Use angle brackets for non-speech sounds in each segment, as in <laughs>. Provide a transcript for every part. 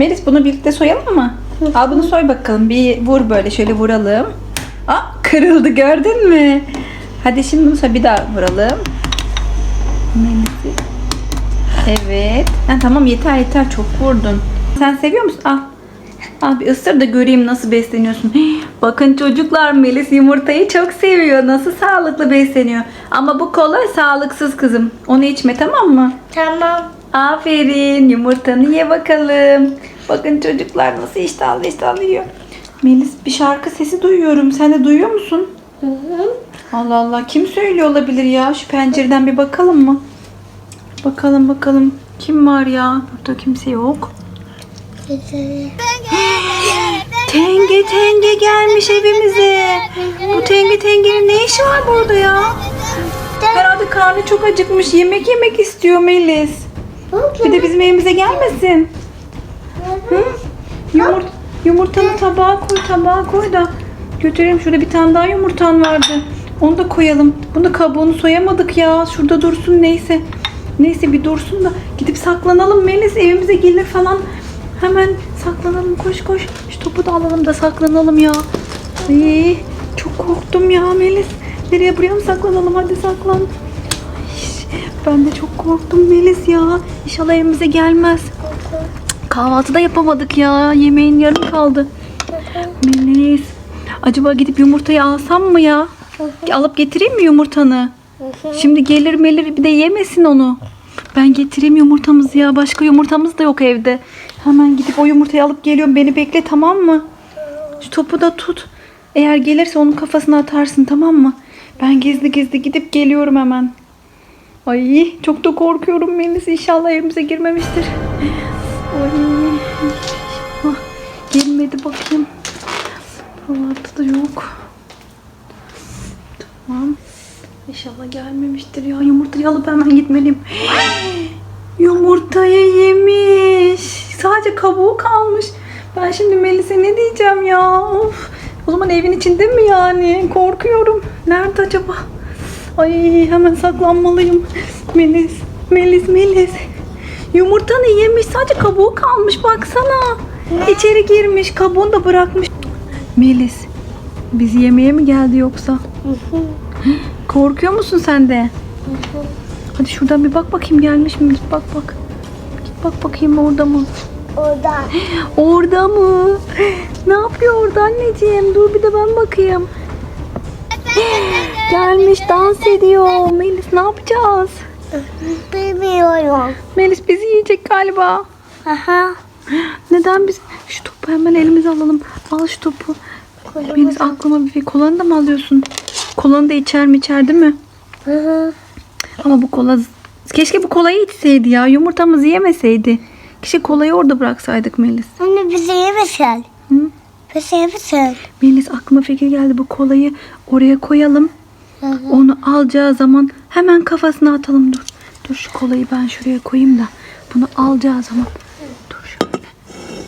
Melis bunu birlikte soyalım mı? Al bunu soy bakalım. Bir vur böyle şöyle vuralım. Aa kırıldı gördün mü? Hadi şimdi bunu soy bir daha vuralım. Melis'i. Evet. Ha, tamam yeter yeter çok vurdun. Sen seviyor musun? Al. Al bir ısır da göreyim nasıl besleniyorsun. Hii, <gasps> Bakın çocuklar Melis yumurtayı çok seviyor. Nasıl sağlıklı besleniyor. Ama bu kola sağlıksız kızım. Onu içme tamam mı? Tamam. Aferin yumurtanı ye bakalım. Bakın çocuklar nasıl iştahlı iştahlı yiyor. Melis bir şarkı sesi duyuyorum. Sen de duyuyor musun? Hı hı. Allah Allah kim söylüyor olabilir ya? Şu pencereden bir bakalım mı? Bakalım bakalım. Kim var ya? Burada kimse yok. <gasps> Tenge tenge gelmiş evimize. Bu tenge tengenin ne işi var burada ya? Herhalde karnı çok acıkmış. Yemek yemek istiyor Melis. Bir de bizim evimize gelmesin. Hı? Yumurt, yumurtanı tabağa koy, tabağa koy da götürelim. Şurada bir tane daha yumurtan vardı. Onu da koyalım. Bunu da kabuğunu soyamadık ya. Şurada dursun neyse. Neyse bir dursun da gidip saklanalım. Melis evimize gelir falan. Hemen saklanalım. Koş koş. Şu topu da alalım da saklanalım ya. Ay, çok korktum ya Melis. Nereye buraya mı saklanalım? Hadi saklan. Ay, ben de çok korktum Melis ya. İnşallah evimize gelmez. Kahvaltı da yapamadık ya. Yemeğin yarım kaldı. Melis. Acaba gidip yumurtayı alsam mı ya? Alıp getireyim mi yumurtanı? Şimdi gelir melir bir de yemesin onu. Ben getireyim yumurtamızı ya. Başka yumurtamız da yok evde. Hemen gidip o yumurtayı alıp geliyorum. Beni bekle tamam mı? Şu topu da tut. Eğer gelirse onun kafasına atarsın tamam mı? Ben gizli gizli gidip geliyorum hemen. Ay çok da korkuyorum Melis. İnşallah evimize girmemiştir. Ay inşallah girmedi bakayım. Buralarda da yok. Tamam. İnşallah gelmemiştir ya. Yumurtayı alıp hemen gitmeliyim. Yumurtayı yemiş. Sadece kabuğu kalmış. Ben şimdi Melis'e ne diyeceğim ya? Of. O zaman evin içinde mi yani? Korkuyorum. Nerede acaba? Ay hemen saklanmalıyım. Melis, Melis, Melis. Yumurtanı yemiş. Sadece kabuğu kalmış. Baksana. İçeri girmiş. Kabuğunu da bırakmış. Melis. Bizi yemeye mi geldi yoksa? Korkuyor musun sen de? Hadi şuradan bir bak bakayım gelmiş mi? Git bak bak. Git bak bakayım orada mı? Orada. <gasps> Orada mı? <gasps> Ne yapıyor orada anneciğim? Dur bir de ben bakayım. <gasps> Gelmiş dans ediyor. Melis ne yapacağız? Melis bizi yiyecek galiba. Aha. Neden biz? Şu topu hemen elimize alalım. Al şu topu. Melis aklıma bir şey. Kolanı da mı alıyorsun? Kolanı da içer mi içer değil mi? Hı hı. Ama bu kola... Keşke bu kolayı içseydi ya. Yumurtamızı yemeseydi. Keşke kolayı orada bıraksaydık Melis. Anne bizi yemesin. Hı? Bizi yemesin. Melis aklıma fikir geldi. Bu kolayı oraya koyalım. Hı hı. Onu alacağı zaman hemen kafasına atalım. Dur. Dur şu kolayı ben şuraya koyayım da. Bunu alacağı zaman. Dur şöyle.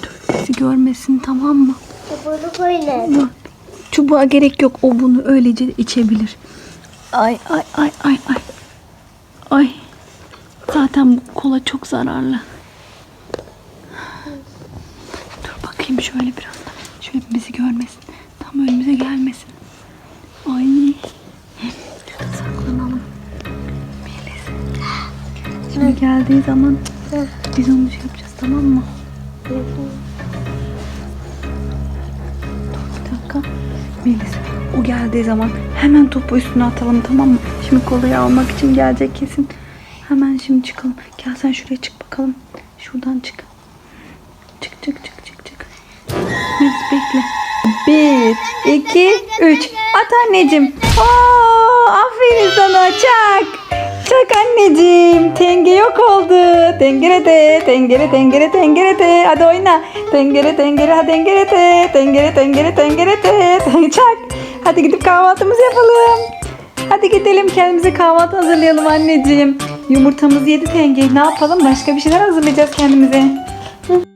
Dur bizi görmesin tamam mı? Bunu böyle. Dur. Çubuğa gerek yok. O bunu öylece içebilir. Ay ay ay ay ay. Ay. Zaten bu kola çok zararlı. Dur bakayım şöyle biraz da. Şöyle bizi görmesin. Tam önümüze gelmesin. Geldiği zaman biz onu şey yapacağız tamam mı? Hı. Bir dakika. Melis o geldiği zaman hemen topu üstüne atalım tamam mı? Şimdi kolayı almak için gelecek kesin. Hemen şimdi çıkalım. Gel sen şuraya çık bakalım. Şuradan çık. Çık çık çık çık çık. Melis bekle. Bir, iki, üç. At anneciğim. Oo, aferin sana çak. Çak anneciğim. Tenge yok oldu. Tengere de, tengere tengere tengere de. Hadi oyna. Tengere tengere ha tengere de. Tengere tengere tengere de. <laughs> Çak. Hadi gidip kahvaltımızı yapalım. Hadi gidelim kendimize kahvaltı hazırlayalım anneciğim. Yumurtamızı yedi tenge. Ne yapalım? Başka bir şeyler hazırlayacağız kendimize. Hı.